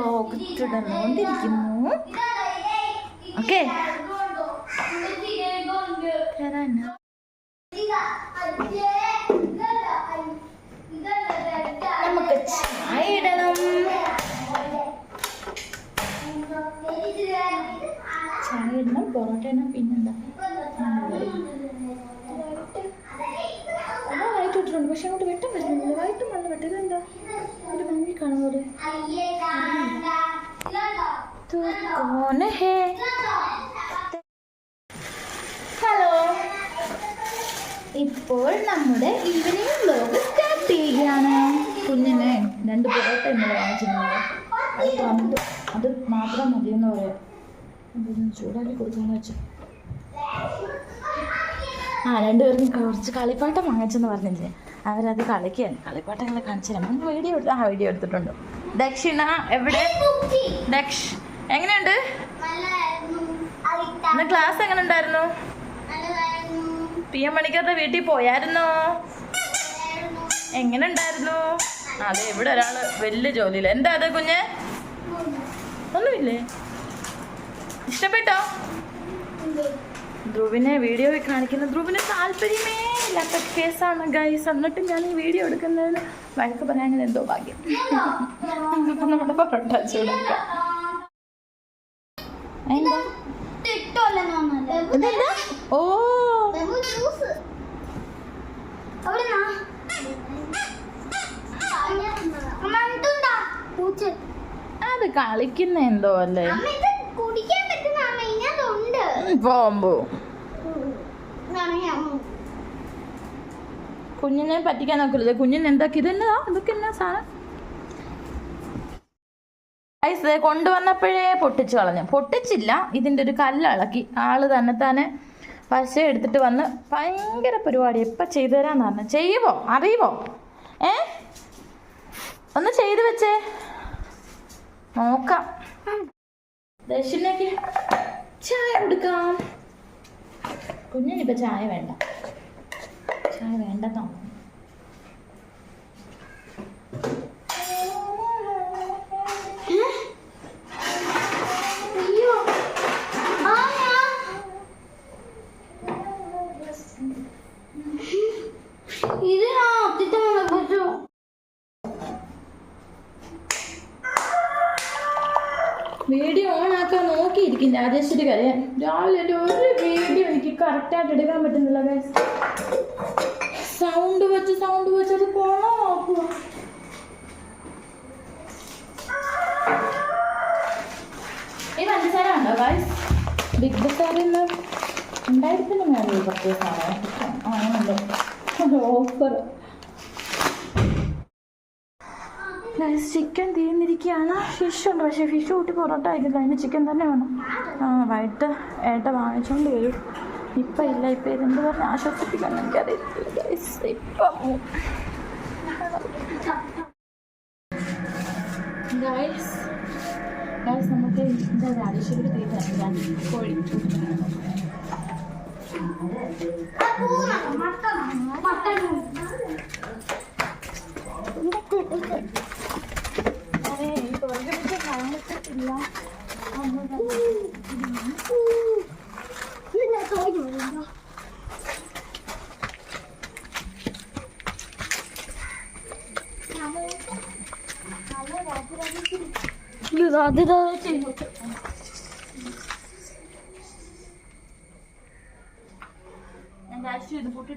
Vlog തുടർന്നുകൊണ്ടിരിക്കുന്നു okay നമുക്ക് ചായ ഇടണം. ചായ ഇടണം പൊറോട്ട ഇടണം പിന്നെന്താ? ഇട്ടിട്ടുണ്ട് പക്ഷെ അങ്ങോട്ട് വെട്ടം വരുന്നില്ല. വൈകിട്ട് മണ്ണ് വെട്ടം. എന്താ ഒരു ഭംഗി കാണുന്നത് तू कौन है ഹലോ ഇപ്പോൾ നമ്മുടെ ഈവനിങ് വ്ലോഗ് സ്റ്റാർട്ട് ചെയ്യുകയാണ് കുഞ്ഞിനെ രണ്ട് പൊറോട്ട ഇന്നലെ വാങ്ങിച്ചിരുന്നത് അത് തന്നിട്ട് അത് മാത്രം മതിയെന്ന് പറയാം അതൊന്ന് ചൂടാക്കി കൊടുക്കാന്ന് വെച്ചു ആ രണ്ടുപേർക്കും കുറച്ച് കളിപ്പാട്ടം വാങ്ങിച്ചെന്ന് പറഞ്ഞില്ലേ അവരത് കളിക്കുകയാണ് കളിപ്പാട്ടങ്ങളെ കാണിച്ചു തരാം നമ്മൾ വീഡിയോ എടുത്ത് ആ വീഡിയോ എടുത്തിട്ടുണ്ട് ദക്ഷിണ എവിടെ ദക്ഷ് എങ്ങനെയുണ്ട്? ഇന്ന് ക്ലാസ് എങ്ങനെ ഉണ്ടായിരുന്നു പി എം മണിക്കറുടെ വീട്ടിൽ പോയായിരുന്നോ? എങ്ങനെ ഉണ്ടായിരുന്നു അതെ ഇവിടെ ഒരാൾ വലിയ ജോലിയില്ല എന്താ അത് കുഞ്ഞ്? ഒന്നുമില്ലേ? ഇഷ്ടപ്പെട്ടോ? ധ്രുവിനെ വീഡിയോ കാണിക്കുന്ന ധ്രുവിന് താല്പര്യമേ ഇല്ലാത്ത കേസാണ് ഗൈസ് എന്നിട്ട് ഞാൻ ഈ വീഡിയോ എടുക്കുന്നതിന് വഴക്ക് പറയാൻ എന്തോ ഭാഗ്യം. നമ്മുടെ പൊറോട്ട ചൂടാക്കാം ഓ. അത് കളിക്കുന്ന എന്തോ അല്ലേ? പോകുമ്പോ കുഞ്ഞിനെ പറ്റിക്കാൻ നോക്കരുത്. കുഞ്ഞിന് എന്താക്കി? ഇതെന്നതാ ഇതൊക്കെ എന്നാ സാധനം? Guys, ദേ കൊണ്ടുവന്നപ്പോഴേ പൊട്ടിച്ചു കളഞ്ഞു. പൊട്ടിച്ചില്ല ഇതിന്റെ ഒരു കല്ലിളക്കി ആൾ തന്നെ തന്നെ പശ എടുത്തിട്ട് വന്ന് ഭയങ്കര പരിപാടി. എപ്പം ചെയ്തു തരാന്ന് പറഞ്ഞു. ചെയ്യുമോ അറിയുമോ ഏ? ഒന്ന് ചെയ്തു വെച്ചേ. നോക്കാം. ദക്ഷിണയ്ക്ക് ചായ കൊടുക്കാം. കുഞ്ഞിനിപ്പോൾ ചായ വേണ്ട. ചായ വേണ്ടെന്നോ അയ്യോ ആ ഇത് ഞാൻ അത്തിത്തമ്മ പറ്റൂ വീഡിയോ ഓൺ ആക്കാൻ നോക്കിയിരിക്കും രാജേശ്വരി കരയാൻ രാവിലെ ഒരു ഒരു വീഡിയോ എനിക്ക് കറക്റ്റായിട്ട് എടുക്കാൻ പറ്റുന്നില്ല ഗൈസ് സൗണ്ട് വെച്ച് സൗണ്ട് വെച്ച് അത് പോണോ നോക്കുക ഈ പഞ്ചസാര ഉണ്ടോ ഗൈസ് ബിഗ് ബസാറിൽ നിന്ന് രണ്ടായിരത്തിന് മേളിൽ പത്ത് സാധനം. ആ അങ്ങനെയുണ്ട് ഓഫർ ചിക്കൻ തീർന്നിരിക്കുകയാണ് ഫിഷ് ഉണ്ട്. പക്ഷേ ഫിഷ് കൂട്ടി പൊറോട്ട ആയിരിക്കും അതിന് ചിക്കൻ തന്നെ വേണം. വൈകിട്ട് ഏട്ട വാങ്ങിച്ചുകൊണ്ട് വരും. ഇപ്പം ഇല്ല ഇപ്പം ഇതെന്ത് പറഞ്ഞ് ആശ്വസിപ്പിക്കണം എനിക്കറിയില്ല guys. ഇപ്പം ഗൈസ് ഗൈസ് നമുക്ക് എന്താ രാജേശ്വരി തീർച്ചയായും കോഴി അതെ കാണിച്ചിട്ടില്ല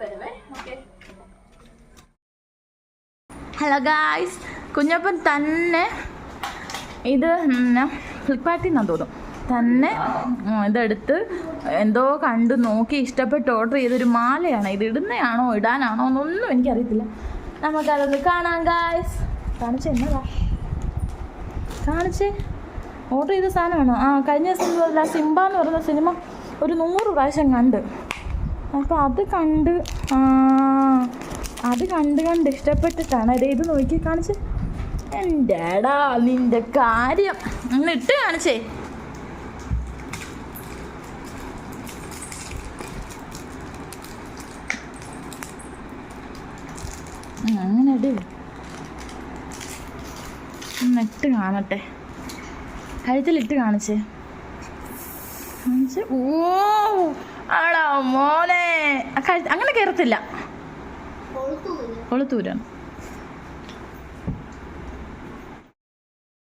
വരവേ. ഓക്കെ ഹലോ ഗായ്സ് കുഞ്ഞപ്പൻ തന്നെ ഇത് ഫ്ലിപ്കാർട്ടിൽ നിന്നാണ് തോന്നും തന്നെ ഇതെടുത്ത് എന്തോ കണ്ട് നോക്കി ഇഷ്ടപ്പെട്ട് ഓർഡർ ചെയ്തൊരു മാലയാണ്. ഇത് ഇടുന്നതാണോ ഇടാനാണോ എന്നൊന്നും എനിക്കറിയത്തില്ല. നമുക്കതൊന്ന് കാണാം ഗായ്സ് കാണിച്ചേ എന്നതാ കാണിച്ചേ. ഓർഡർ ചെയ്ത സാധനമാണോ? ആ കഴിഞ്ഞ ദിവസം സിംബ എന്ന് പറയുന്ന സിനിമ ഒരു നൂറ് പ്രാവശ്യം കണ്ട്. അപ്പോൾ അത് കണ്ട് അത് കണ്ട് കണ്ട് ഇഷ്ടപ്പെട്ടിട്ടാണ്. അതെ ഇത് നോക്കി കാണിച്ച്. എന്റെടാ നിന്റെ കാര്യം. ഒന്ന് ഇട്ട് കാണിച്ചേ. അങ്ങനെ ഇട് ഒന്ന് ഇട്ട് കാണട്ടെ. കഴുത്തിലിട്ട് കാണിച്ചേ. കാണിച്ച്. ഓ ആടാ മോനെ. കഴുത്ത് അങ്ങനെ കയറത്തില്ല കൊളുത്തൂര് കൊളുത്തൂരാണ്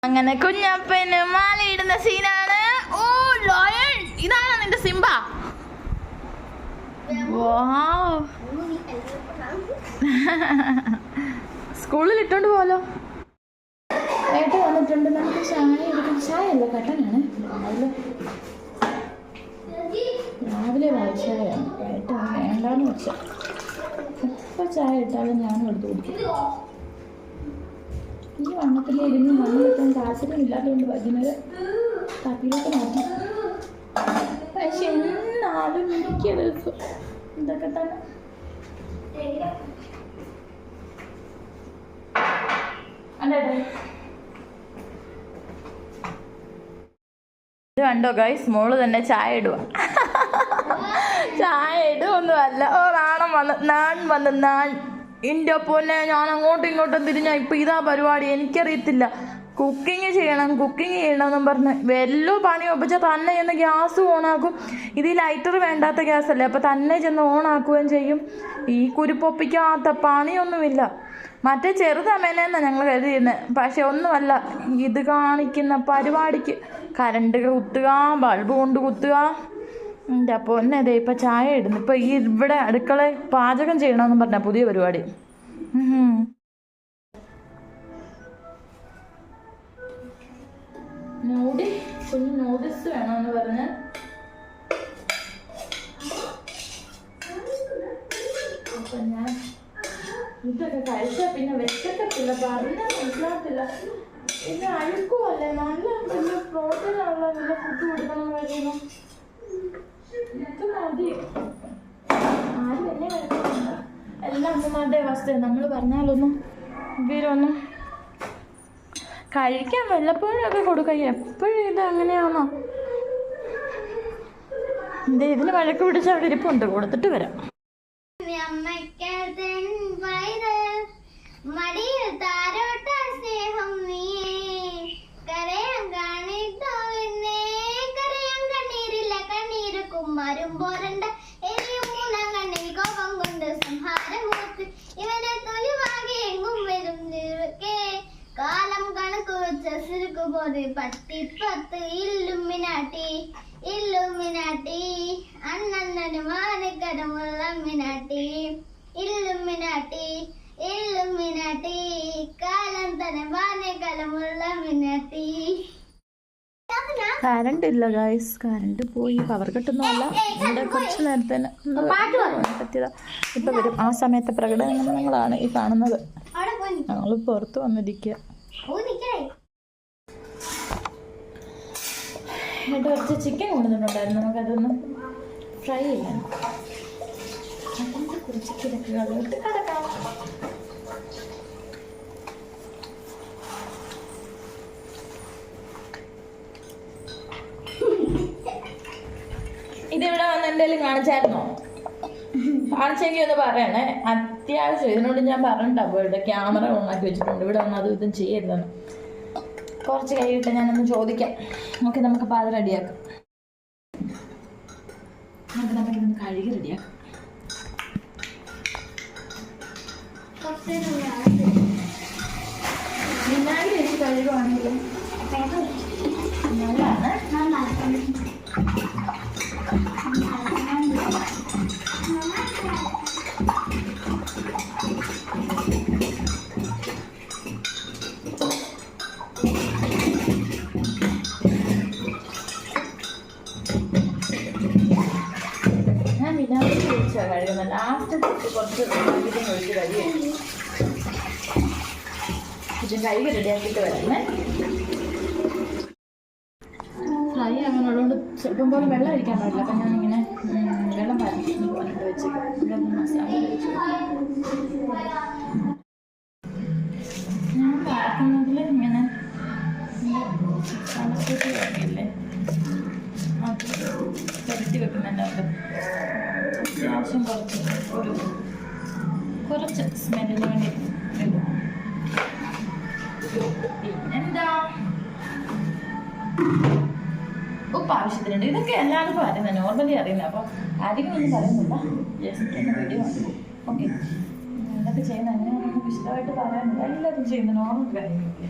അങ്ങനെ കുഞ്ഞപ്പന് മാലയിടുന്ന സീനാണ്. ഓ ലോയൽ. ഇതാണ് നിന്റെ സിംബ. വാവ് സ്കൂളിൽ ഇട്ടോണ്ട് പോവാലോ? ഏട്ട വന്നിട്ടുണ്ട്. നമുക്ക് ചായ എടുക്കും. ചായ അല്ല? കട്ടനാണ്. രാവിലെ രാവിലെ ചായയാണ് ഏട്ട വേണ്ടാന്ന് വെച്ച. ഇപ്പൊ ചായ ഇട്ടാലും ഞാനും എടുത്ത് കുടിക്കും. ഈ വണ്ണത്തിൽ ഇരുന്ന് മണ്ണ് വെക്കാൻ താല്പര്യം ഇല്ലാത്തതുകൊണ്ട് വൈകുന്നേരം കാപ്പിയിലൊക്കെ മാറ്റി. പക്ഷെ എന്നാലും എനിക്കത് ഇതൊക്കെ തന്നെ അതെ അതെ ഇത് കണ്ടോ ഗൈസ് മോൾ തന്നെ ചായ ഇടുക ചായ ഇടുവൊന്നുമല്ല. ഓ നാണം വന്ന് നാൺ വന്ന് നാൺ. എന്റെ പൊന്നെ ഞാൻ അങ്ങോട്ടും ഇങ്ങോട്ടും തിരിഞ്ഞ ഇപ്പൊ ഇതാ പരിപാടി. എനിക്കറിയത്തില്ല. കുക്കിങ് ചെയ്യണം കുക്കിങ് ചെയ്യണം എന്നും പറഞ്ഞ് വല്ലോ പണി ഒപ്പിച്ചാൽ തന്നെ ചെന്ന് ഗ്യാസ് ഓണാക്കും. ഇത് ലൈറ്റർ വേണ്ടാത്ത ഗ്യാസ് അല്ലേ അപ്പോൾ തന്നെ ചെന്ന് ഓണാക്കുകയും ചെയ്യും. ഈ കുരുപ്പൊപ്പിക്കാത്ത പണിയൊന്നുമില്ല. മറ്റേ ചെറുതമേനെന്നാണ് ഞങ്ങൾ കരുതിയിരുന്നത് പക്ഷെ ഒന്നുമല്ല ഇത് കാണിക്കുന്ന പരിപാടിക്ക് കരണ്ട് കുത്തുക ബൾബ് കൊണ്ട് കുത്തുക. എന്റെ പൊന്നെ ദേ ഇപ്പം ചായ ഇടുന്നു. ഇപ്പം ഈ ഇവിടെ അടുക്കള പാചകം ചെയ്യണമെന്ന് പറഞ്ഞ പുതിയ പരിപാടി. ഉം. നൂഡി കുഞ്ഞ് നൂഡിൽസ് വേണമെന്ന് പറഞ്ഞ് അപ്പം ഞാൻ ഇതൊക്കെ കഴിച്ചാൽ പിന്നെ വിശക്കത്തില്ല പറഞ്ഞാൽ മനസ്സിലാകത്തില്ല. ഇത് അഴുക്കുമല്ലേ നല്ല വലിയ പ്രോട്ടീനുള്ള നല്ല ഫുഡ് കൊടുക്കണം കഴിയുന്നു ഇത് മതി ആരും എന്നെ കഴിക്കുന്നില്ല എല്ലാം അമ്മമാരുടെ അവസ്ഥ നമ്മൾ പറഞ്ഞാലൊന്നും ഇവരൊന്നും കഴിക്കാൻ വല്ലപ്പോഴൊക്കെ കൊടുക്കുക എപ്പോഴും ഇത് അങ്ങനെയാണോ? ഇത് ഇതിന് വഴക്ക് പിടിച്ച് അവിടെ ഇരിപ്പുണ്ട്. കൊടുത്തിട്ട് വരാം. കുമ്മാരും പോരണ്ട. എരിയും മൂന്നാം കോപം കൊണ്ട് സംഹാരമൂർത്തി ഇവനെ തൊലിവാകെ എങ്ങും വരും നിറുക്കെ കാലം കണക്ക് വെച്ച സിരുക്ക് പോലെ പത്തിപ്പത്ത് ഇല്ലുമിനാട്ടി. ഇല്ലുമിനാട്ടി അണ്ണണ്ണന് മാനക്കരമുള്ള മിനാട്ടി ഇല്ലുമിനാട്ടി ഇല്ലുമിനാട്ടി. കാലം തന്നെ മാനക്കരമുള്ള മിനാട്ടി. കറണ്ട് ഇല്ല ഗായ്സ് കറണ്ട് പോയി. പവർ കട്ടൊന്നും അല്ല ഇവിടെ കുറച്ച് നേരത്തെ തന്നെ ഒന്ന് പറ്റിയതാ. ഇപ്പൊ വരും. ആ സമയത്തെ പ്രകടനങ്ങളാണ് ഈ കാണുന്നത്. ഞങ്ങൾ പുറത്ത് വന്നിരിക്കുക എന്നിട്ട് കുറച്ച് ചിക്കൻ കൊണ്ടുവന്നിട്ടുണ്ടായിരുന്നു. നമുക്കതൊന്ന് ഫ്രൈ ചെയ്യാൻ. കുറച്ച് കിടക്കുകളിലോട്ട് കിടക്കാം ഇതിവിടെ വന്ന് എന്തെങ്കിലും കാണിച്ചായിരുന്നോ ഒന്ന് പറയണേ. അത്യാവശ്യം ഇതിനോട് ഞാൻ പറഞ്ഞിട്ടാ ഇവിടെ ക്യാമറ ഓണാക്കി വെച്ചിട്ടുണ്ട്. ഇവിടെ ഒന്നും അതും ഇതും ചെയ്യരുതെന്ന്. കുറച്ച് കഴിയിട്ട് ഞാനൊന്ന് ചോദിക്കാം. ഓക്കെ നമുക്ക് അത് റെഡിയാക്കാം. നമുക്ക് നമുക്കിതൊന്ന് കഴുകി റെഡിയാക്കാം. വിനാഗിരി വെച്ച് കഴുകുവാണെങ്കിൽ നല്ലതാണ് ഞാൻ കുറച്ച് വിനാഗിരി ഒഴിച്ച് റെഡിയാക്കിയിട്ട് വരണേ. ഫ്രൈ അങ്ങനെയുള്ളതുകൊണ്ട് സ്വല്പം പോലെ വെള്ളം ഒഴിക്കാൻ പാടില്ല. അപ്പം ഞാനിങ്ങനെ വെള്ളം പോകാനായിട്ട് വെച്ചേക്കാം ഇവിടെ മസാല വെച്ച് ഞാൻ പാക്കുന്നതിൽ ഇങ്ങനെ തണുപ്പിട്ട് വേണ്ടിയില്ലേ അത് പുരട്ടി വെക്കുന്നുണ്ട് അത്യാവശ്യം കുറച്ച് ഒരു കുറച്ച് സ്മെല്ലിന് വേണ്ടി പിന്നെന്താ? ഉപ്പ് ആവശ്യത്തിനുണ്ട്. ഇതൊക്കെ എല്ലാവർക്കും അറിയുന്ന നോർമലി അറിയില്ല അപ്പോൾ ആരെങ്കിലും ഒന്നും പറയുന്നില്ല? എന്തൊക്കെ ചെയ്യുന്ന എങ്ങനെയാണെന്ന് വിശദമായിട്ട് പറയാനില്ല എല്ലാവരും ചെയ്യുന്ന നോർമൽ കാര്യങ്ങളൊക്കെ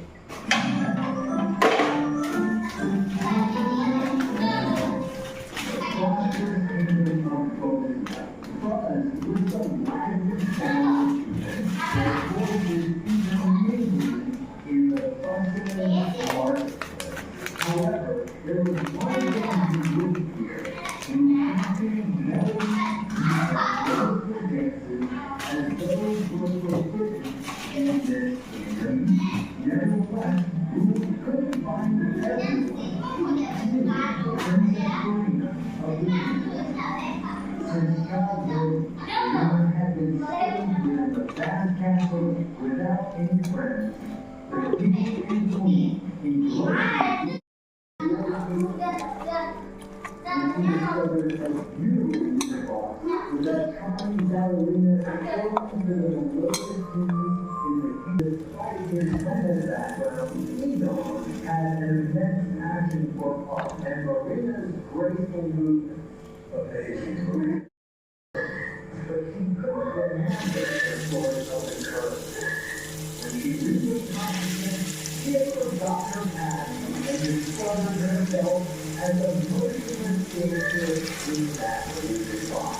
handled without any friends. The me, discovered as the ball, and the in the an immense passion for art, and Marina's graceful movement and the movement into the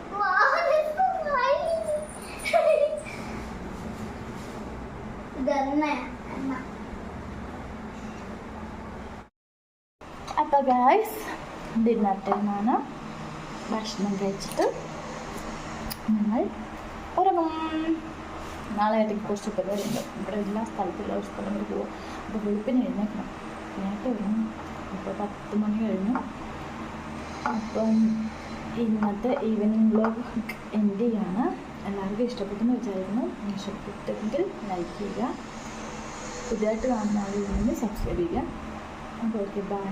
അപ്പോൾ ഗായ്സ് ഡിന്നർ ഭക്ഷണം കഴിച്ചിട്ട് ഞങ്ങൾ ഉറങ്ങും. നാളെ ആയിട്ട് കുറച്ച് പരിപാടിയുണ്ട്. ഇവിടെ എല്ലാ സ്ഥലത്തുള്ള വരെ പോകും അപ്പോൾ വെളുപ്പിന് എഴുന്നേക്കണം നേരത്തെ ഇപ്പോൾ പത്ത് മണി കഴിഞ്ഞു. അപ്പം ഇന്നത്തെ ഈവനിങ് വ്ലോഗ് എൻഡ് ചെയ്യാണ്. എല്ലാവർക്കും ഇഷ്ടപ്പെട്ടെന്ന് വിചാരിക്കുന്നു. ഇഷ്ടപ്പെട്ടെങ്കിൽ ലൈക്ക് ചെയ്യുക. പുതിയതായിട്ട് കാണുന്ന ആളുണ്ടെങ്കിൽ സബ്സ്ക്രൈബ് ചെയ്യുക. അപ്പോൾ ഓക്കെ ബൈ